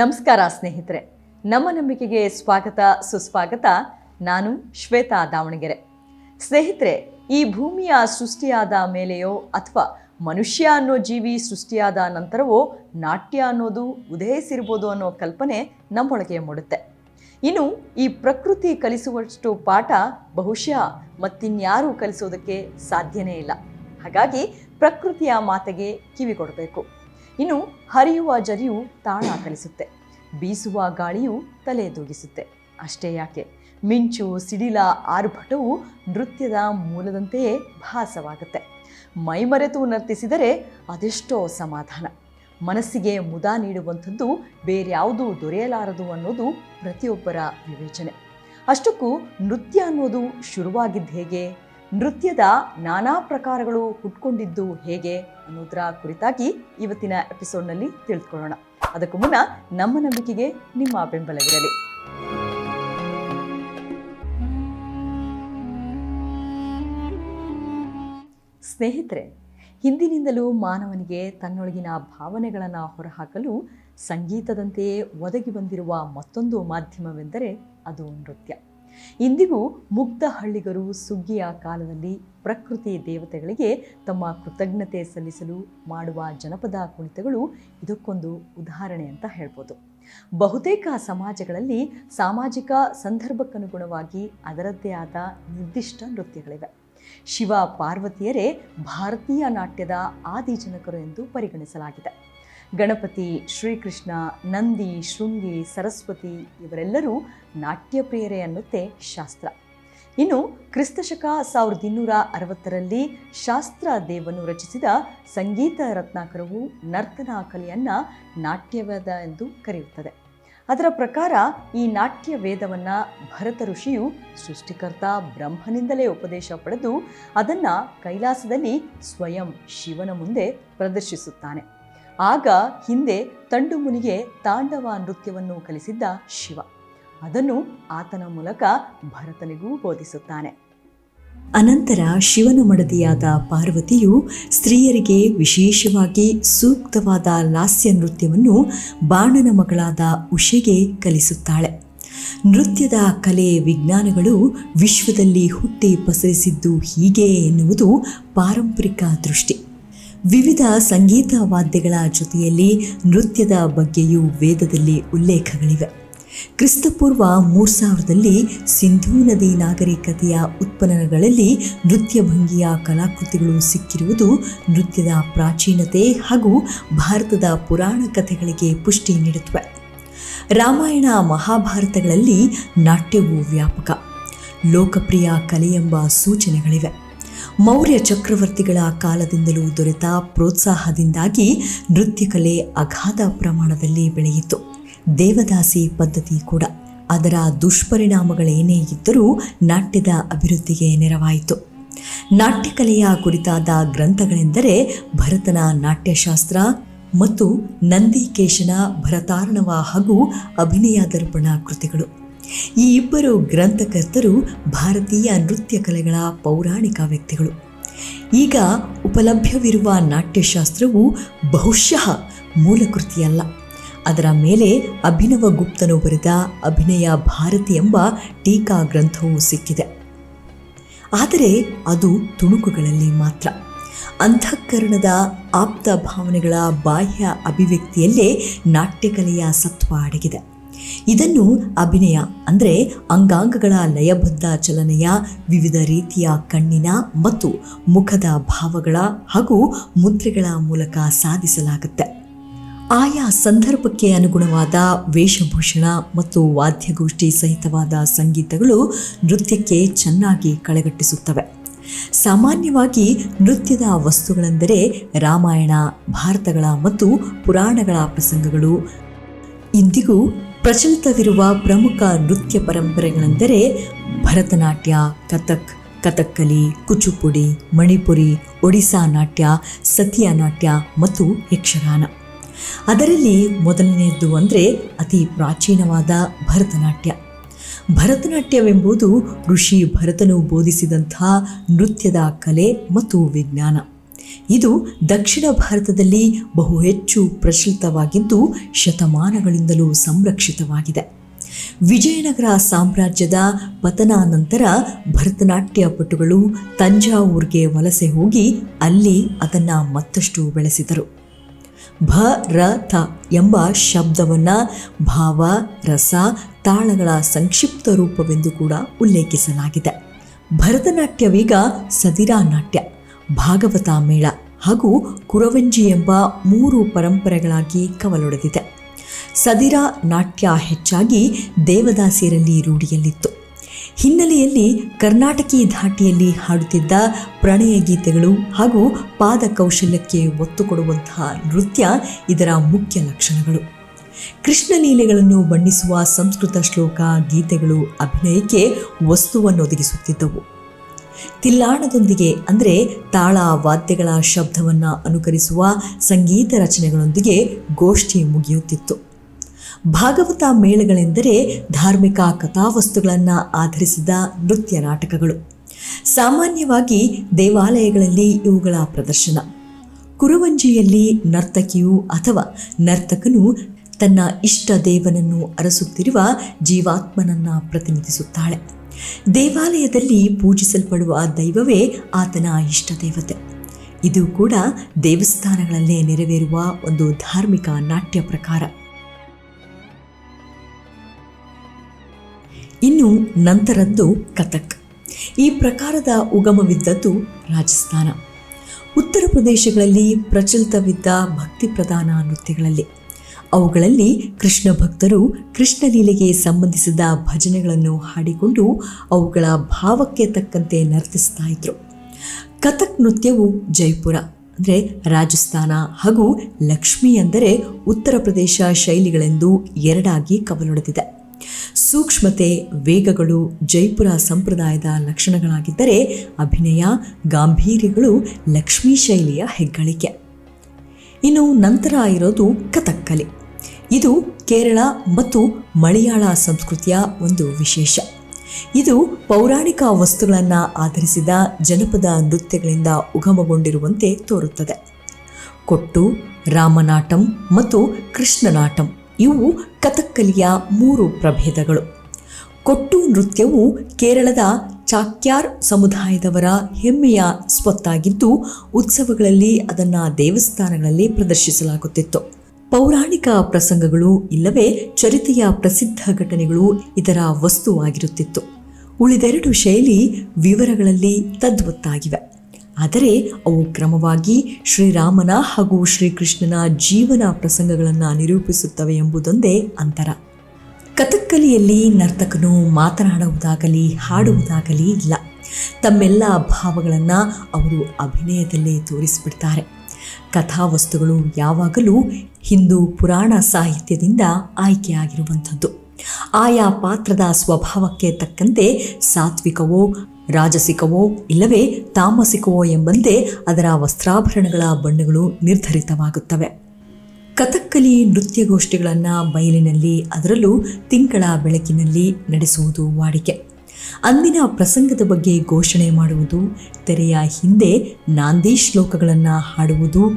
ನಮಸ್ಕಾರ ಸ್ನೇಹಿತರೆ. ನಮ್ಮ ನಂಬಿಕೆಗೆ ಸ್ವಾಗತ, ಸುಸ್ವಾಗತ. ನಾನು ಶ್ವೇತಾ ದಾವಣಗೆರೆ. ಸ್ನೇಹಿತರೆ, ಈ ಭೂಮಿಯ ಸೃಷ್ಟಿಯಾದ ಮೇಲೆಯೋ ಅಥವಾ ಮನುಷ್ಯ ಅನ್ನೋ ಜೀವಿ ಸೃಷ್ಟಿಯಾದ ನಂತರವೋ ನಾಟ್ಯ ಅನ್ನೋದು ಉದಯಿಸಿರ್ಬೋದು ಅನ್ನೋ ಕಲ್ಪನೆ ನಮ್ಮೊಳಗೆ ಮೂಡುತ್ತೆ. ಇನ್ನು ಈ ಪ್ರಕೃತಿ ಕಲಿಸುವಷ್ಟು ಪಾಠ ಬಹುಶಃ ಮತ್ತಿನ್ಯಾರೂ ಕಲಿಸೋದಕ್ಕೆ ಸಾಧ್ಯನೇ ಇಲ್ಲ. ಹಾಗಾಗಿ ಪ್ರಕೃತಿಯ ಮಾತೆಗೆ ಕಿವಿ ಕೊಡಬೇಕು ಇನ್ನು ಹರಿಯುವ ಜರಿಯು ತಾಳ ಕಲಿಸುತ್ತೆ. ಬೀಸುವ ಗಾಳಿಯು ತಲೆ ದೂಗಿಸುತ್ತೆ. ಅಷ್ಟೇ ಯಾಕೆ? ಮಿಂಚು, ಸಿಡಿಲ, ಆರ್ಭಟವು ನೃತ್ಯದ ಮೂಲದಂತೆಯೇ ಭಾಸವಾಗುತ್ತೆ. ಮೈಮರೆತು ನರ್ತಿಸಿದರೆ ಅದೆಷ್ಟೋ ಸಮಾಧಾನ. ಮನಸ್ಸಿಗೆ ಮುದ ನೀಡುವಂಥದ್ದು ಬೇರ್ಯಾವುದೂ ದೊರೆಯಲಾರದು ಅನ್ನೋದು ಪ್ರತಿಯೊಬ್ಬರ ವಿವೇಚನೆ. ಅಷ್ಟಕ್ಕೂ ನೃತ್ಯ ಅನ್ನೋದು ಶುರುವಾಗಿದ್ದ ಹೇಗೆ? ನೃತ್ಯದ ನಾನಾ ಪ್ರಕಾರಗಳು ಹುಟ್ಕೊಂಡಿದ್ದು ಹೇಗೆ ಅನ್ನೋದರ ಕುರಿತಾಗಿ ಇವತ್ತಿನ ಎಪಿಸೋಡ್ನಲ್ಲಿ ತಿಳಿದುಕೊಳ್ಳೋಣ ಅದಕ್ಕೂ ಮುನ್ನ ನಮ್ಮ ನಂಬಿಕೆಗೆ ನಿಮ್ಮ ಬೆಂಬಲವಿರಲಿ. ಸ್ನೇಹಿತರೆ, ಹಿಂದಿನಿಂದಲೂ ಮಾನವನಿಗೆ ತನ್ನೊಳಗಿನ ಭಾವನೆಗಳನ್ನು ಹೊರಹಾಕಲು ಸಂಗೀತದಂತೆಯೇ ಒದಗಿ ಬಂದಿರುವ ಮತ್ತೊಂದು ಮಾಧ್ಯಮವೆಂದರೆ ಅದು ನೃತ್ಯ. ಇಂದಿಗೂ ಮುಗ್ಧ ಹಳ್ಳಿಗರು ಸುಗ್ಗಿಯ ಕಾಲದಲ್ಲಿ ಪ್ರಕೃತಿ ದೇವತೆಗಳಿಗೆ ತಮ್ಮ ಕೃತಜ್ಞತೆ ಸಲ್ಲಿಸಲು ಮಾಡುವ ಜನಪದ ಕುಣಿತಗಳು ಇದಕ್ಕೊಂದು ಉದಾಹರಣೆ ಅಂತ ಹೇಳ್ಬೋದು. ಬಹುತೇಕ ಸಮಾಜಗಳಲ್ಲಿ ಸಾಮಾಜಿಕ ಸಂದರ್ಭಕ್ಕನುಗುಣವಾಗಿ ಅದರದ್ದೇ ಆದ ನಿರ್ದಿಷ್ಟ ನೃತ್ಯಗಳಿವೆ. ಶಿವ ಪಾರ್ವತಿಯರೇ ಭಾರತೀಯ ನಾಟ್ಯದ ಆದಿಜನಕರು ಎಂದು ಪರಿಗಣಿಸಲಾಗಿದೆ. ಗಣಪತಿ, ಶ್ರೀಕೃಷ್ಣ, ನಂದಿ, ಶೃಂಗಿ, ಸರಸ್ವತಿ ಇವರೆಲ್ಲರೂ ನಾಟ್ಯಪ್ರಿಯರೇ ಅನ್ನುತ್ತೆ ಶಾಸ್ತ್ರ. ಇನ್ನು ಕ್ರಿಸ್ತಶಕ ಸಾವಿರದ ಇನ್ನೂರ ಅರವತ್ತರಲ್ಲಿ ಶಾಸ್ತ್ರ ದೇವನು ರಚಿಸಿದ ಸಂಗೀತ ರತ್ನಾಕರವು ನರ್ತನ ಕಲೆಯನ್ನು ನಾಟ್ಯವೇದ ಎಂದು ಕರೆಯುತ್ತದೆ. ಅದರ ಪ್ರಕಾರ ಈ ನಾಟ್ಯ ವೇದವನ್ನು ಭರತ ಋಷಿಯು ಸೃಷ್ಟಿಕರ್ತ ಬ್ರಹ್ಮನಿಂದಲೇ ಉಪದೇಶ ಪಡೆದು ಅದನ್ನು ಕೈಲಾಸದಲ್ಲಿ ಸ್ವಯಂ ಶಿವನ ಮುಂದೆ ಪ್ರದರ್ಶಿಸುತ್ತಾನೆ. ಆಗ ಹಿಂದೆ ತಂಡು ಮುನಿಗೆ ತಾಂಡವ ನೃತ್ಯವನ್ನು ಕಲಿಸಿದ್ದ ಶಿವ. ಅದನ್ನು ಆತನ ಮೂಲಕ ಭರತನಿಗೂ ಬೋಧಿಸುತ್ತಾನೆ. ಅನಂತರ ಶಿವನ ಮಡದಿಯಾದ ಪಾರ್ವತಿಯು ಸ್ತ್ರೀಯರಿಗೆ ವಿಶೇಷವಾಗಿ ಸೂಕ್ತವಾದ ಲಾಸ್ಯ ನೃತ್ಯವನ್ನು ಬಾಣನ ಮಗಳಾದ ಉಷೆಗೆ ಕಲಿಸುತ್ತಾಳೆ. ನೃತ್ಯದ ಕಲೆ ವಿಜ್ಞಾನಗಳು ವಿಶ್ವದಲ್ಲಿ ಹುಟ್ಟಿ ಪಸರಿಸಿದ್ದು ಹೀಗೆ ಎನ್ನುವುದು ಪಾರಂಪರಿಕ ದೃಷ್ಟಿ. ವಿವಿಧ ಸಂಗೀತ ವಾದ್ಯಗಳ ಜೊತೆಯಲ್ಲಿ ನೃತ್ಯದ ಬಗ್ಗೆಯೂ ವೇದದಲ್ಲಿ ಉಲ್ಲೇಖಗಳಿವೆ. ಕ್ರಿಸ್ತಪೂರ್ವ ಮೂರು ಸಾವಿರದಲ್ಲಿ ಸಿಂಧೂ ನದಿ ನಾಗರಿಕತೆಯ ಉತ್ಪನ್ನಗಳಲ್ಲಿ ನೃತ್ಯ ಭಂಗಿಯ ಕಲಾಕೃತಿಗಳು ಸಿಕ್ಕಿರುವುದು ನೃತ್ಯದ ಪ್ರಾಚೀನತೆ ಹಾಗೂ ಭಾರತದ ಪುರಾಣ ಕಥೆಗಳಿಗೆ ಪುಷ್ಟಿ ನೀಡುತ್ತವೆ. ರಾಮಾಯಣ ಮಹಾಭಾರತಗಳಲ್ಲಿ ನಾಟ್ಯವು ವ್ಯಾಪಕ, ಲೋಕಪ್ರಿಯ ಕಲೆಯೆಂಬ ಸೂಚನೆಗಳಿವೆ. ಮೌರ್ಯ ಚಕ್ರವರ್ತಿಗಳ ಕಾಲದಿಂದಲೂ ದೊರೆತ ಪ್ರೋತ್ಸಾಹದಿಂದಾಗಿ ನೃತ್ಯ ಕಲೆ ಅಗಾಧ ಪ್ರಮಾಣದಲ್ಲಿ ಬೆಳೆಯಿತು. ದೇವದಾಸಿ ಪದ್ಧತಿ ಕೂಡ. ಅದರ ದುಷ್ಪರಿಣಾಮಗಳೇನೇ ಇದ್ದರೂ ನಾಟ್ಯದ ಅಭಿವೃದ್ಧಿಗೆ ನೆರವಾಯಿತು. ನಾಟ್ಯಕಲೆಯ ಕುರಿತಾದ ಗ್ರಂಥಗಳೆಂದರೆ ಭರತನ ನಾಟ್ಯಶಾಸ್ತ್ರ ಮತ್ತು ನಂದಿಕೇಶನ ಭರತಾರ್ಣವ ಹಾಗೂ ಅಭಿನಯ ದರ್ಪಣ ಕೃತಿಗಳು. ಈ ಇಬ್ಬರು ಗ್ರಂಥಕರ್ತರು ಭಾರತೀಯ ನೃತ್ಯ ಕಲೆಗಳ ಪೌರಾಣಿಕ ವ್ಯಕ್ತಿಗಳು. ಈಗ ಉಪಲಭ್ಯವಿರುವ ನಾಟ್ಯಶಾಸ್ತ್ರವು ಬಹುಶಃ ಮೂಲಕೃತಿಯಲ್ಲ. ಅದರ ಮೇಲೆ ಅಭಿನವ ಗುಪ್ತನು ಬರೆದ ಅಭಿನಯ ಭಾರತಿ ಎಂಬ ಟೀಕಾ ಗ್ರಂಥವು ಸಿಕ್ಕಿದೆ. ಆದರೆ ಅದು ತುಣುಕುಗಳಲ್ಲಿ ಮಾತ್ರ. ಅಂತಃಕರಣದ ಆಪ್ತ ಭಾವನೆಗಳ ಬಾಹ್ಯ ಅಭಿವ್ಯಕ್ತಿಯಲ್ಲೇ ನಾಟ್ಯಕಲೆಯ ಸತ್ವ ಅಡಗಿದೆ. ಇದನ್ನು ಅಭಿನಯ, ಅಂದರೆ ಅಂಗಾಂಗಗಳ ಲಯಬದ್ಧ ಚಲನೆಯ ವಿವಿಧ ರೀತಿಯ ಕಣ್ಣಿನ ಮತ್ತು ಮುಖದ ಭಾವಗಳ ಹಾಗೂ ಮುದ್ರೆಗಳ ಮೂಲಕ ಸಾಧಿಸಲಾಗುತ್ತೆ. ಆಯಾ ಸಂದರ್ಭಕ್ಕೆ ಅನುಗುಣವಾದ ವೇಷಭೂಷಣ ಮತ್ತು ವಾದ್ಯಗೋಷ್ಠಿ ಸಹಿತವಾದ ಸಂಗೀತಗಳು ನೃತ್ಯಕ್ಕೆ ಚೆನ್ನಾಗಿ ಕಳೆಗಟ್ಟಿಸುತ್ತವೆ. ಸಾಮಾನ್ಯವಾಗಿ ನೃತ್ಯದ ವಸ್ತುಗಳೆಂದರೆ ರಾಮಾಯಣ, ಭಾರತಗಳ ಮತ್ತು ಪುರಾಣಗಳ ಪ್ರಸಂಗಗಳು. ಇಂದಿಗೂ ಪ್ರಚಲಿತವಿರುವ ಪ್ರಮುಖ ನೃತ್ಯ ಪರಂಪರೆಗಳೆಂದರೆ ಭರತನಾಟ್ಯ, ಕಥಕ್, ಕಥಕ್ಕಲಿ, ಕುಚುಪುಡಿ, ಮಣಿಪುರಿ, ಒಡಿಸಾ ನಾಟ್ಯ, ಸತಿಯ ನಾಟ್ಯ ಮತ್ತು ಯಕ್ಷಗಾನ. ಅದರಲ್ಲಿ ಮೊದಲನೆಯದ್ದು ಅಂದರೆ ಅತಿ ಪ್ರಾಚೀನವಾದ ಭರತನಾಟ್ಯ. ಭರತನಾಟ್ಯವೆಂಬುದು ಋಷಿ ಭರತನು ಬೋಧಿಸಿದಂಥ ನೃತ್ಯದ ಕಲೆ ಮತ್ತು ವಿಜ್ಞಾನ. ಇದು ದಕ್ಷಿಣ ಭಾರತದಲ್ಲಿ ಬಹು ಹೆಚ್ಚು ಪ್ರಚಲಿತವಾಗಿದ್ದು ಶತಮಾನಗಳಿಂದಲೂ ಸಂರಕ್ಷಿತವಾಗಿದೆ. ವಿಜಯನಗರ ಸಾಮ್ರಾಜ್ಯದ ಪತನಾನಂತರ ಭರತನಾಟ್ಯ ಪಟುಗಳು ತಂಜಾವೂರ್ಗೆ ವಲಸೆ ಹೋಗಿ ಅಲ್ಲಿ ಅದನ್ನು ಮತ್ತಷ್ಟು ಬೆಳೆಸಿದರು. ಭ, ರ, ಥ ಎಂಬ ಶಬ್ದವನ್ನು ಭಾವ, ರಸ, ತಾಳಗಳ ಸಂಕ್ಷಿಪ್ತ ರೂಪವೆಂದು ಕೂಡ ಉಲ್ಲೇಖಿಸಲಾಗಿದೆ. ಭರತನಾಟ್ಯವೀಗ ಸದಿರಾ ನಾಟ್ಯ. ಭಾಗವತ ಮೇಳ ಹಾಗೂ ಕುರವಂಜಿ ಎಂಬ ಮೂರು ಪರಂಪರೆಗಳಾಗಿ ಕವಲೊಡೆದಿದೆ. ಸದಿರ ನಾಟ್ಯ ಹೆಚ್ಚಾಗಿ ದೇವದಾಸಿಯರಲ್ಲಿ ರೂಢಿಯಲ್ಲಿತ್ತು. ಹಿನ್ನೆಲೆಯಲ್ಲಿ ಕರ್ನಾಟಕಿ ಧಾಟಿಯಲ್ಲಿ ಹಾಡುತ್ತಿದ್ದ ಪ್ರಣಯ ಗೀತೆಗಳು ಹಾಗೂ ಪಾದ ಕೌಶಲ್ಯಕ್ಕೆ ಒತ್ತು ಕೊಡುವಂತಹ ನೃತ್ಯ ಇದರ ಮುಖ್ಯ ಲಕ್ಷಣಗಳು. ಕೃಷ್ಣಲೀಲೆಗಳನ್ನು ಬಣ್ಣಿಸುವ ಸಂಸ್ಕೃತ ಶ್ಲೋಕ ಗೀತೆಗಳು ಅಭಿನಯಕ್ಕೆ ವಸ್ತುವನ್ನು ಒದಗಿಸುತ್ತಿದ್ದವು ತಿಲ್ಲಾಣದೊಂದಿಗೆ, ಅಂದರೆ ತಾಳ ವಾದ್ಯಗಳ ಶಬ್ದವನ್ನು ಅನುಕರಿಸುವ ಸಂಗೀತ ರಚನೆಗಳೊಂದಿಗೆ ಗೋಷ್ಠಿ ಮುಗಿಯುತ್ತಿತ್ತು. ಭಾಗವತ ಮೇಳಗಳೆಂದರೆ ಧಾರ್ಮಿಕ ಕಥಾವಸ್ತುಗಳನ್ನು ಆಧರಿಸಿದ ನೃತ್ಯ ನಾಟಕಗಳು. ಸಾಮಾನ್ಯವಾಗಿ ದೇವಾಲಯಗಳಲ್ಲಿ ಇವುಗಳ ಪ್ರದರ್ಶನ. ಕುರುವಂಜಿಯಲ್ಲಿ ನರ್ತಕಿಯು ಅಥವಾ ನರ್ತಕನು ತನ್ನ ಇಷ್ಟ ದೇವನನ್ನು ಅರಸುತ್ತಿರುವ ಜೀವಾತ್ಮನನ್ನು ಪ್ರತಿನಿಧಿಸುತ್ತಾಳೆ. ದೇವಾಲಯದಲ್ಲಿ ಪೂಜಿಸಲ್ಪಡುವ ದೈವವೇ ಆತನ ಇಷ್ಟ ದೇವತೆ. ಇದು ಕೂಡ ದೇವಸ್ಥಾನಗಳಲ್ಲೇ ನೆರವೇರುವ ಒಂದು ಧಾರ್ಮಿಕ ನಾಟ್ಯ ಪ್ರಕಾರ. ಇನ್ನು ನಂತರದ್ದು ಕಥಕ್. ಈ ಪ್ರಕಾರದ ಉಗಮವಿದ್ದದ್ದು ರಾಜಸ್ಥಾನ. ಉತ್ತರ ಪ್ರದೇಶಗಳಲ್ಲಿ ಪ್ರಚಲಿತವಿದ್ದ ಭಕ್ತಿ ಪ್ರಧಾನ ನೃತ್ಯಗಳಲ್ಲಿ. ಅವುಗಳಲ್ಲಿ ಕೃಷ್ಣ ಭಕ್ತರು ಕೃಷ್ಣಲೀಲೆಗೆ ಸಂಬಂಧಿಸಿದ ಭಜನೆಗಳನ್ನು ಹಾಡಿಕೊಂಡು ಅವುಗಳ ಭಾವಕ್ಕೆ ತಕ್ಕಂತೆ ನರ್ತಿಸ್ತಾ ಇದ್ರು. ಕಥಕ್ ನೃತ್ಯವು ಜೈಪುರ, ಅಂದರೆ ರಾಜಸ್ಥಾನ ಹಾಗೂ ಲಕ್ಷ್ಮಿ ಅಂದರೆ ಉತ್ತರ ಪ್ರದೇಶ ಶೈಲಿಗಳೆಂದು ಎರಡಾಗಿ ಕವಲೊಡೆದಿದೆ. ಸೂಕ್ಷ್ಮತೆ, ವೇಗಗಳು, ಜೈಪುರ ಸಂಪ್ರದಾಯದ ಲಕ್ಷಣಗಳಾಗಿದ್ದರೆ ಅಭಿನಯ, ಗಾಂಭೀರ್ಯಗಳು ಲಕ್ಷ್ಮೀ ಶೈಲಿಯ ಹೆಗ್ಗಳಿಕೆ. ಇನ್ನು ನಂತರ ಇರೋದು ಕಥಕ್ಕಲಿ. ಇದು ಕೇರಳ ಮತ್ತು ಮಲಯಾಳ ಸಂಸ್ಕೃತಿಯ ಒಂದು ವಿಶೇಷ. ಇದು ಪೌರಾಣಿಕ ವಸ್ತುಗಳನ್ನು ಆಧರಿಸಿದ ಜನಪದ ನೃತ್ಯಗಳಿಂದ ಉಗಮಗೊಂಡಿರುವಂತೆ ತೋರುತ್ತದೆ. ಕೊಟ್ಟು, ರಾಮನಾಟಂ ಮತ್ತು ಕೃಷ್ಣನಾಟಂ ಇವು ಕಥಕ್ಕಲಿಯ ಮೂರು ಪ್ರಭೇದಗಳು. ಕೊಟ್ಟು ನೃತ್ಯವು ಕೇರಳದ ಚಾಕ್ಯಾರ್ ಸಮುದಾಯದವರ ಹೆಮ್ಮೆಯ ಸ್ವತ್ತಾಗಿದ್ದು, ಉತ್ಸವಗಳಲ್ಲಿ ಅದನ್ನು ದೇವಸ್ಥಾನಗಳಲ್ಲಿ ಪ್ರದರ್ಶಿಸಲಾಗುತ್ತಿತ್ತು. ಪೌರಾಣಿಕ ಪ್ರಸಂಗಗಳು ಇಲ್ಲವೇ ಚರಿತೆಯ ಪ್ರಸಿದ್ಧ ಘಟನೆಗಳು ಇದರ ವಸ್ತುವಾಗಿರುತ್ತಿತ್ತು. ಉಳಿದೆರಡು ಶೈಲಿ ವಿವರಗಳಲ್ಲಿ ತದ್ವತ್ತಾಗಿವೆ. ಆದರೆ ಅವು ಕ್ರಮವಾಗಿ ಶ್ರೀರಾಮನ ಹಾಗೂ ಶ್ರೀಕೃಷ್ಣನ ಜೀವನ ಪ್ರಸಂಗಗಳನ್ನು ನಿರೂಪಿಸುತ್ತವೆ ಎಂಬುದೊಂದೇ ಅಂತರ. ಕಥಕ್ಕಲಿಯಲ್ಲಿ ನರ್ತಕನು ಮಾತನಾಡುವುದಾಗಲಿ, ಹಾಡುವುದಾಗಲಿ ಇಲ್ಲ. ತಮ್ಮೆಲ್ಲ ಭಾವಗಳನ್ನು ಅವರು ಅಭಿನಯದಲ್ಲೇ ತೋರಿಸಿಬಿಡ್ತಾರೆ. ಕಥಾವಸ್ತುಗಳು ಯಾವಾಗಲೂ ಹಿಂದೂ ಪುರಾಣ ಸಾಹಿತ್ಯದಿಂದ ಆಯ್ಕೆಯಾಗಿರುವಂಥದ್ದು. ಆಯಾ ಪಾತ್ರದ ಸ್ವಭಾವಕ್ಕೆ ತಕ್ಕಂತೆ ಸಾತ್ವಿಕವೋ, ರಾಜಸಿಕವೋ, ಇಲ್ಲವೇ ತಾಮಸಿಕವೋ ಎಂಬಂತೆ ಅದರ ವಸ್ತ್ರಾಭರಣಗಳ ಬಣ್ಣಗಳು ನಿರ್ಧರಿತವಾಗುತ್ತವೆ. ಕಥಕ್ಕಲಿ ನೃತ್ಯಗೋಷ್ಠಿಗಳನ್ನು ಬಯಲಿನಲ್ಲಿ, ಅದರಲ್ಲೂ ತಿಂಗಳ ಬೆಳಕಿನಲ್ಲಿ ನಡೆಸುವುದು ವಾಡಿಕೆ. ಅಂದಿನ ಪ್ರಸಂಗದ ಬಗ್ಗೆ ಘೋಷಣೆ ಮಾಡುವುದು, ತೆರೆಯ ಹಿಂದೆ ನಾಂದಿ ಶ್ಲೋಕಗಳನ್ನು ಹಾಡುವುದು,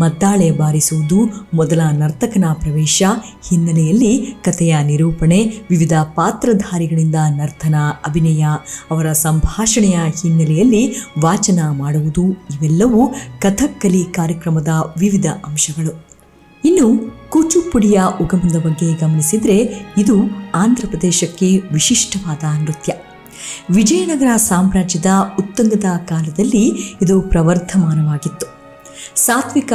ಮದ್ದಾಳೆ ಬಾರಿಸುವುದು ಮೊದಲ ನರ್ತಕನ ಪ್ರವೇಶ, ಹಿನ್ನೆಲೆಯಲ್ಲಿ ಕಥೆಯ ನಿರೂಪಣೆ, ವಿವಿಧ ಪಾತ್ರಧಾರಿಗಳಿಂದ ನರ್ತನ ಅಭಿನಯ, ಅವರ ಸಂಭಾಷಣೆಯ ಹಿನ್ನೆಲೆಯಲ್ಲಿ ವಾಚನ ಮಾಡುವುದು, ಇವೆಲ್ಲವೂ ಕಥಕ್ಕಲಿ ಕಾರ್ಯಕ್ರಮದ ವಿವಿಧ ಅಂಶಗಳು. ಇನ್ನು ಕೂಚುಪುಡಿಯ ಉಗಮದ ಬಗ್ಗೆ ಗಮನಿಸಿದರೆ ಇದು ಆಂಧ್ರ ಪ್ರದೇಶಕ್ಕೆ ವಿಶಿಷ್ಟವಾದ ನೃತ್ಯ. ವಿಜಯನಗರ ಸಾಮ್ರಾಜ್ಯದ ಉತ್ತಂಗದ ಕಾಲದಲ್ಲಿ ಇದು ಪ್ರವರ್ಧಮಾನವಾಗಿತ್ತು. ಸಾತ್ವಿಕ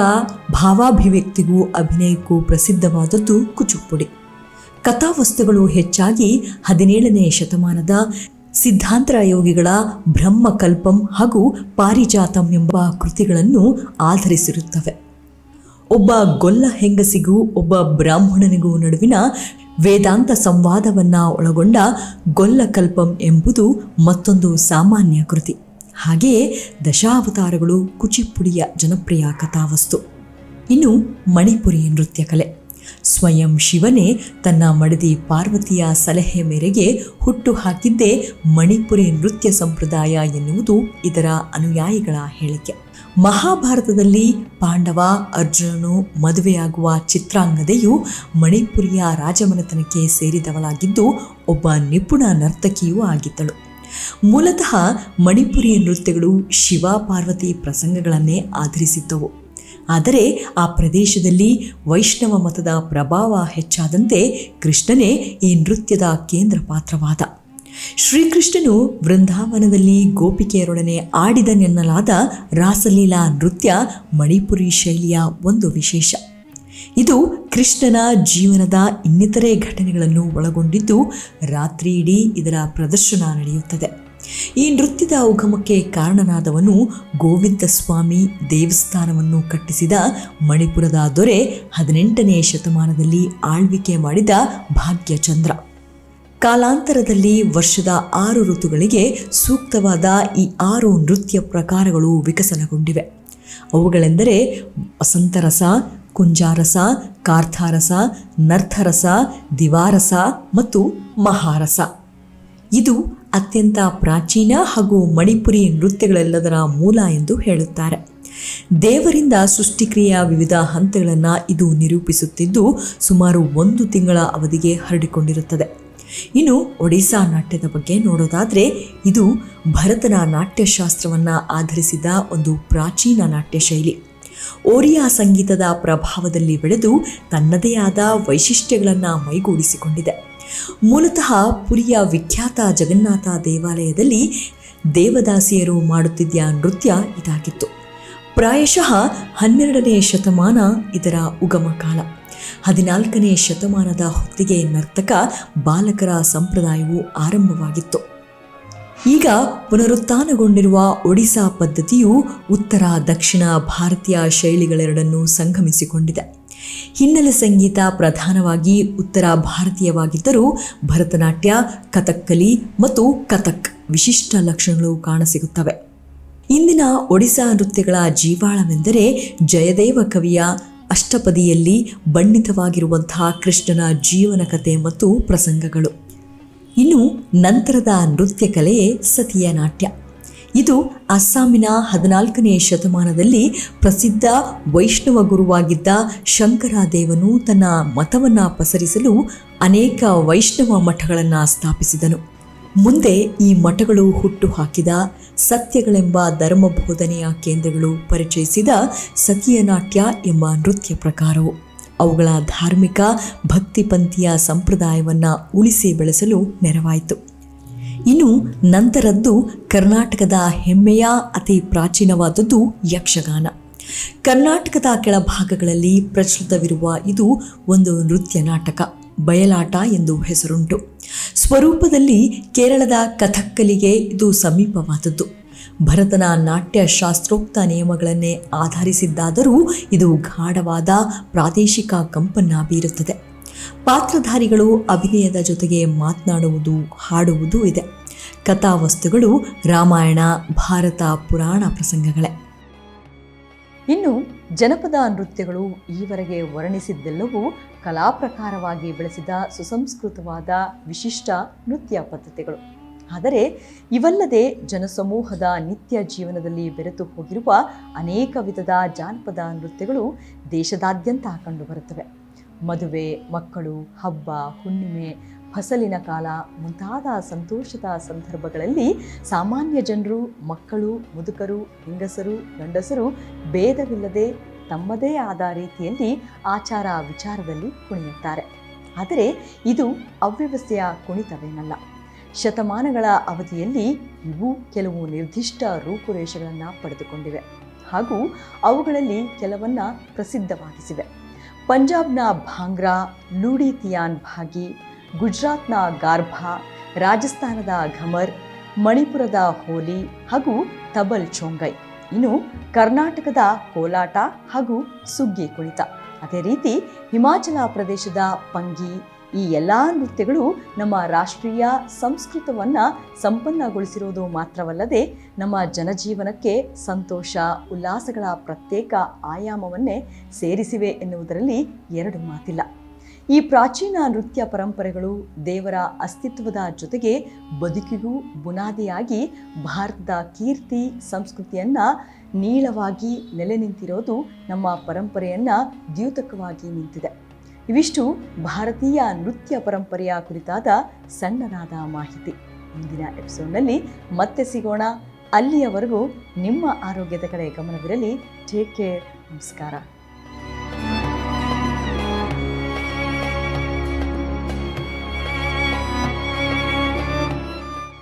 ಭಾವಾಭಿವ್ಯಕ್ತಿಗೂ ಅಭಿನಯಕ್ಕೂ ಪ್ರಸಿದ್ಧವಾದದ್ದು ಕುಚುಪುಡಿ. ಕಥಾವಸ್ತುಗಳು ಹೆಚ್ಚಾಗಿ ಹದಿನೇಳನೇ ಶತಮಾನದ ಸಿದ್ಧಾಂತರ ಯೋಗಿಗಳ ಬ್ರಹ್ಮಕಲ್ಪಂ ಹಾಗೂ ಪಾರಿಜಾತಂ ಎಂಬ ಕೃತಿಗಳನ್ನು ಆಧರಿಸಿರುತ್ತವೆ. ಒಬ್ಬ ಗೊಲ್ಲ ಹೆಂಗಸಿಗೂ, ಒಬ್ಬ ಬ್ರಾಹ್ಮಣನಿಗೂ ನಡುವಿನ ವೇದಾಂತ ಸಂವಾದವನ್ನ ಒಳಗೊಂಡ ಗೊಲ್ಲಕಲ್ಪಂ ಎಂಬುದು ಮತ್ತೊಂದು ಸಾಮಾನ್ಯ ಕೃತಿ. ಹಾಗೆಯೇ ದಶಾವತಾರಗಳು ಕುಚಿಪುಡಿಯ ಜನಪ್ರಿಯ ಕಥಾವಸ್ತು. ಇನ್ನು ಮಣಿಪುರಿ ನೃತ್ಯ ಕಲೆ. ಸ್ವಯಂ ಶಿವನೇ ತನ್ನ ಮಡದಿ ಪಾರ್ವತಿಯ ಸಲಹೆ ಮೇರೆಗೆ ಹುಟ್ಟು ಹಾಕಿದ್ದೇ ಮಣಿಪುರಿ ನೃತ್ಯ ಸಂಪ್ರದಾಯ ಎನ್ನುವುದು ಇದರ ಅನುಯಾಯಿಗಳ ಹೇಳಿಕೆ. ಮಹಾಭಾರತದಲ್ಲಿ ಪಾಂಡವ, ಅರ್ಜುನನು ಮದುವೆಯಾಗುವ ಚಿತ್ರಾಂಗದೆಯು ಮಣಿಪುರಿಯ ರಾಜಮನೆತನಕ್ಕೆ ಸೇರಿದವಳಾಗಿದ್ದು ಒಬ್ಬ ನಿಪುಣ ನರ್ತಕಿಯೂ ಆಗಿದ್ದಳು. ಮೂಲತಃ ಮಣಿಪುರಿಯ ನೃತ್ಯಗಳು ಶಿವ ಪಾರ್ವತಿ ಪ್ರಸಂಗಗಳನ್ನೇ ಆಧರಿಸಿದ್ದವು. ಆದರೆ ಆ ಪ್ರದೇಶದಲ್ಲಿ ವೈಷ್ಣವ ಮತದ ಪ್ರಭಾವ ಹೆಚ್ಚಾದಂತೆ ಕೃಷ್ಣನೇ ಈ ನೃತ್ಯದ ಕೇಂದ್ರ ಪಾತ್ರವಾದ ಶ್ರೀಕೃಷ್ಣನು ವೃಂದಾವನದಲ್ಲಿ ಗೋಪಿಕೆಯರೊಡನೆ ಆಡಿದನೆನ್ನಲಾದ ರಾಸಲೀಲಾ ನೃತ್ಯ ಮಣಿಪುರಿ ಶೈಲಿಯ ಒಂದು ವಿಶೇಷ. ಇದು ಕೃಷ್ಣನ ಜೀವನದ ಇನ್ನಿತರೆ ಘಟನೆಗಳನ್ನು ಒಳಗೊಂಡಿದ್ದು ರಾತ್ರಿ ಇಡೀ ಇದರ ಪ್ರದರ್ಶನ ನಡೆಯುತ್ತದೆ. ಈ ನೃತ್ಯದ ಉಗಮಕ್ಕೆ ಕಾರಣನಾದವನು ಗೋವಿಂದ ಸ್ವಾಮಿ ದೇವಸ್ಥಾನವನ್ನು ಕಟ್ಟಿಸಿದ ಮಣಿಪುರದ ದೊರೆ ಹದಿನೆಂಟನೇ ಶತಮಾನದಲ್ಲಿ ಆಳ್ವಿಕೆ ಮಾಡಿದ ಭಾಗ್ಯಚಂದ್ರ. ಕಾಲಾಂತರದಲ್ಲಿ ವರ್ಷದ ಆರು ಋತುಗಳಿಗೆ ಸೂಕ್ತವಾದ ಈ ಆರು ನೃತ್ಯ ಪ್ರಕಾರಗಳು ವಿಕಸನಗೊಂಡಿವೆ. ಅವುಗಳೆಂದರೆ ವಸಂತರಸ, ಕುಂಜಾರಸ ಕಾರ್ಥಾರಸ ನರ್ಥರಸ ದಿವಾರಸ ಮತ್ತು ಮಹಾರಸ. ಇದು ಅತ್ಯಂತ ಪ್ರಾಚೀನ ಹಾಗೂ ಮಣಿಪುರಿ ನೃತ್ಯಗಳೆಲ್ಲದರ ಮೂಲ ಎಂದು ಹೇಳುತ್ತಾರೆ. ದೇವರಿಂದ ಸೃಷ್ಟಿಕ್ರಿಯೆಯ ವಿವಿಧ ಹಂತಗಳನ್ನು ಇದು ನಿರೂಪಿಸುತ್ತಿದ್ದು ಸುಮಾರು ಒಂದು ತಿಂಗಳ ಅವಧಿಗೆ ಹರಡಿಕೊಂಡಿರುತ್ತದೆ. ಇನ್ನು ಒಡಿಸಾ ನಾಟ್ಯದ ಬಗ್ಗೆ ನೋಡೋದಾದರೆ ಇದು ಭರತನ ನಾಟ್ಯಶಾಸ್ತ್ರವನ್ನು ಆಧರಿಸಿದ ಒಂದು ಪ್ರಾಚೀನ ನಾಟ್ಯ ಶೈಲಿ ಓರಿಯಾ ಸಂಗೀತದ ಪ್ರಭಾವದಲ್ಲಿ ಬೆಳೆದು ತನ್ನದೇ ಆದ ವೈಶಿಷ್ಟ್ಯಗಳನ್ನು ಮೈಗೂಡಿಸಿಕೊಂಡಿದೆ. ಮೂಲತಃ ಪುರಿಯ ವಿಖ್ಯಾತ ಜಗನ್ನಾಥ ದೇವಾಲಯದಲ್ಲಿ ದೇವದಾಸಿಯರು ಮಾಡುತ್ತಿದ್ದ ನೃತ್ಯ ಇದಾಗಿತ್ತು. ಪ್ರಾಯಶಃ ಹನ್ನೆರಡನೇ ಶತಮಾನ ಇದರ ಉಗಮ ಕಾಲ ಹದಿನಾಲ್ಕನೇ ಶತಮಾನದ ಹೊತ್ತಿಗೆ ನರ್ತಕ ಬಾಲಕರ ಸಂಪ್ರದಾಯವು ಆರಂಭವಾಗಿತ್ತು. ಈಗ ಪುನರುತ್ಥಾನಗೊಂಡಿರುವ ಒಡಿಸಾ ಪದ್ಧತಿಯು ಉತ್ತರ, ದಕ್ಷಿಣ ಭಾರತೀಯ ಶೈಲಿಗಳೆರಡನ್ನೂ ಸಂಗಮಿಸಿಕೊಂಡಿದೆ. ಹಿನ್ನೆಲೆ ಸಂಗೀತ ಪ್ರಧಾನವಾಗಿ ಉತ್ತರ ಭಾರತೀಯವಾಗಿದ್ದರೂ ಭರತನಾಟ್ಯ, ಕಥಕ್ಕಲಿ ಮತ್ತು ಕಥಕ್ ವಿಶಿಷ್ಟ ಲಕ್ಷಣಗಳು ಕಾಣಸಿಗುತ್ತವೆ. ಇಂದಿನ ಒಡಿಸಾ ನೃತ್ಯಗಳ ಜೀವಾಳವೆಂದರೆ ಜಯದೇವ ಕವಿಯ ಅಷ್ಟಪದಿಯಲ್ಲಿ ಬಣ್ಣಿತವಾಗಿರುವಂತಹ ಕೃಷ್ಣನ ಜೀವನ ಕಥೆ ಮತ್ತು ಪ್ರಸಂಗಗಳು. ಇನ್ನು ನಂತರದ ನೃತ್ಯ ಕಲೆಯೇ ಸತಿಯ ನಾಟ್ಯ. ಇದು ಅಸ್ಸಾಮಿನ ಹದಿನಾಲ್ಕನೇ ಶತಮಾನದಲ್ಲಿ ಪ್ರಸಿದ್ಧ ವೈಷ್ಣವ ಗುರುವಾಗಿದ್ದ ಶಂಕರಾದೇವನು ತನ್ನ ಮತವನ್ನು ಪಸರಿಸಲು ಅನೇಕ ವೈಷ್ಣವ ಮಠಗಳನ್ನು ಸ್ಥಾಪಿಸಿದನು. ಮುಂದೆ ಈ ಮಠಗಳು ಹುಟ್ಟು ಹಾಕಿದ ಸತ್ಯಗಳೆಂಬ ಧರ್ಮ ಬೋಧನೆಯ ಕೇಂದ್ರಗಳು ಪರಿಚಯಿಸಿದ ಸತಿಯನಾಟ್ಯ ಎಂಬ ನೃತ್ಯ ಪ್ರಕಾರವು. ಅವುಗಳ ಧಾರ್ಮಿಕ ಭಕ್ತಿಪಂಥೀಯ ಸಂಪ್ರದಾಯವನ್ನು ಉಳಿಸಿ ಬೆಳೆಸಲು ನೆರವಾಯಿತು. ಇನ್ನು ನಂತರದ್ದು ಕರ್ನಾಟಕದ ಹೆಮ್ಮೆಯ ಅತಿ ಪ್ರಾಚೀನವಾದದ್ದು ಯಕ್ಷಗಾನ. ಕರ್ನಾಟಕದ ಕೆಳಭಾಗಗಳಲ್ಲಿ ಪ್ರಚಲಿತವಿರುವ ಇದು ಒಂದು ನೃತ್ಯ ನಾಟಕ, ಬಯಲಾಟ ಎಂದು ಹೆಸರುಂಟು. ಸ್ವರೂಪದಲ್ಲಿ ಕೇರಳದ ಕಥಕ್ಕಲಿಗೆ ಇದು ಸಮೀಪವಾದದ್ದು. ಭರತನ ನಾಟ್ಯ ಶಾಸ್ತ್ರೋಕ್ತ ನಿಯಮಗಳನ್ನೇ ಆಧರಿಸಿದ್ದಾದರೂ ಇದು ಗಾಢವಾದ ಪ್ರಾದೇಶಿಕ ಕಂಪನ್ನ ಬೀರುತ್ತದೆ. ಪಾತ್ರಧಾರಿಗಳು ಅಭಿನಯದ ಜೊತೆಗೆ ಮಾತನಾಡುವುದು, ಹಾಡುವುದೂ ಇದೆ. ಕಥಾವಸ್ತುಗಳು ರಾಮಾಯಣ, ಭಾರತ ಪುರಾಣ ಪ್ರಸಂಗಗಳೇ. ಇನ್ನು ಜನಪದ ನೃತ್ಯಗಳು ಈವರೆಗೆ ವರ್ಣಿಸಿದ್ದೆಲ್ಲವೂ ಕಲಾಪ್ರಕಾರವಾಗಿ ಬೆಳೆಸಿದ ಸುಸಂಸ್ಕೃತವಾದ ವಿಶಿಷ್ಟ ನೃತ್ಯ ಪದ್ಧತಿಗಳು. ಆದರೆ ಇವಲ್ಲದೆ ಜನಸಮೂಹದ ನಿತ್ಯ ಜೀವನದಲ್ಲಿ ಬೆರೆತು ಹೋಗಿರುವ ಅನೇಕ ವಿಧದ ಜಾನಪದ ನೃತ್ಯಗಳು ದೇಶದಾದ್ಯಂತ ಕಂಡುಬರುತ್ತವೆ ಮದುವೆ, ಮಕ್ಕಳು, ಹಬ್ಬ, ಹುಣ್ಣಿಮೆ, ಫಸಲಿನ ಕಾಲ ಮುಂತಾದ ಸಂತೋಷದ ಸಂದರ್ಭಗಳಲ್ಲಿ ಸಾಮಾನ್ಯ ಜನರು ಮಕ್ಕಳು, ಮುದುಕರು, ಹೆಂಗಸರು, ಗಂಡಸರು ಭೇದವಿಲ್ಲದೆ ತಮ್ಮದೇ ಆದ ರೀತಿಯಲ್ಲಿ ಆಚಾರ ವಿಚಾರದಲ್ಲಿ ಕುಣಿಯುತ್ತಾರೆ. ಆದರೆ ಇದು ಅವ್ಯವಸ್ಥೆಯ ಕುಣಿತವೇನಲ್ಲ. ಶತಮಾನಗಳ ಅವಧಿಯಲ್ಲಿ ಇವು ಕೆಲವು ನಿರ್ದಿಷ್ಟ ರೂಪುರೇಷೆಗಳನ್ನು ಪಡೆದುಕೊಂಡಿವೆ. ಹಾಗೂ ಅವುಗಳಲ್ಲಿ ಕೆಲವನ್ನ ಪ್ರಸಿದ್ಧವಾಗಿಸಿವೆ. ಪಂಜಾಬ್ನ ಭಾಂಗ್ರಾ ಲೂಡಿ ತಿಯಾನ್ ಭಾಗಿ, ಗುಜರಾತ್ನ ಗಾರ್ಭಾ, ರಾಜಸ್ಥಾನದ ಘಮರ್, ಮಣಿಪುರದ ಹೋಲಿ ಹಾಗೂ ತಬಲ್ ಚೋಂಗೈ. ಇನ್ನು ಕರ್ನಾಟಕದ ಕೋಲಾಟ ಹಾಗೂ ಸುಗ್ಗಿ ಕುಣಿತ. ಅದೇ ರೀತಿ ಹಿಮಾಚಲ ಪ್ರದೇಶದ ಪಂಗಿ ಈ ಎಲ್ಲ ನೃತ್ಯಗಳು ನಮ್ಮ ರಾಷ್ಟ್ರೀಯ ಸಂಸ್ಕೃತವನ್ನು ಸಂಪನ್ನಗೊಳಿಸಿರುವುದು ಮಾತ್ರವಲ್ಲದೆ ನಮ್ಮ ಜನಜೀವನಕ್ಕೆ ಸಂತೋಷ, ಉಲ್ಲಾಸಗಳ ಪ್ರತ್ಯೇಕ ಆಯಾಮವನ್ನೇ ಸೇರಿಸಿವೆ ಎನ್ನುವುದರಲ್ಲಿ ಎರಡು ಮಾತಿಲ್ಲ. ಈ ಪ್ರಾಚೀನ ನೃತ್ಯ ಪರಂಪರೆಗಳು ದೇವರ ಅಸ್ತಿತ್ವದ ಜೊತೆಗೆ ಬದುಕಿಗೂ ಬುನಾದಿಯಾಗಿ ಭಾರತದ ಕೀರ್ತಿ ಸಂಸ್ಕೃತಿಯನ್ನು ನೀಳವಾಗಿ ನೆಲೆ ನಿಂತಿರೋದು ನಮ್ಮ ಪರಂಪರೆಯನ್ನು ದ್ಯೂತಕವಾಗಿ ನಿಂತಿದೆ. ಇವಿಷ್ಟು ಭಾರತೀಯ ನೃತ್ಯ ಪರಂಪರೆಯ ಕುರಿತಾದ ಸಣ್ಣದಾದ ಮಾಹಿತಿ. ಮುಂದಿನ ಎಪಿಸೋಡ್ನಲ್ಲಿ ಮತ್ತೆ ಸಿಗೋಣ. ಅಲ್ಲಿಯವರೆಗೂ ನಿಮ್ಮ ಆರೋಗ್ಯದ ಕಡೆ ಗಮನವಿರಲಿ. ಟೇಕ್ ಕೇರ್ ನಮಸ್ಕಾರ.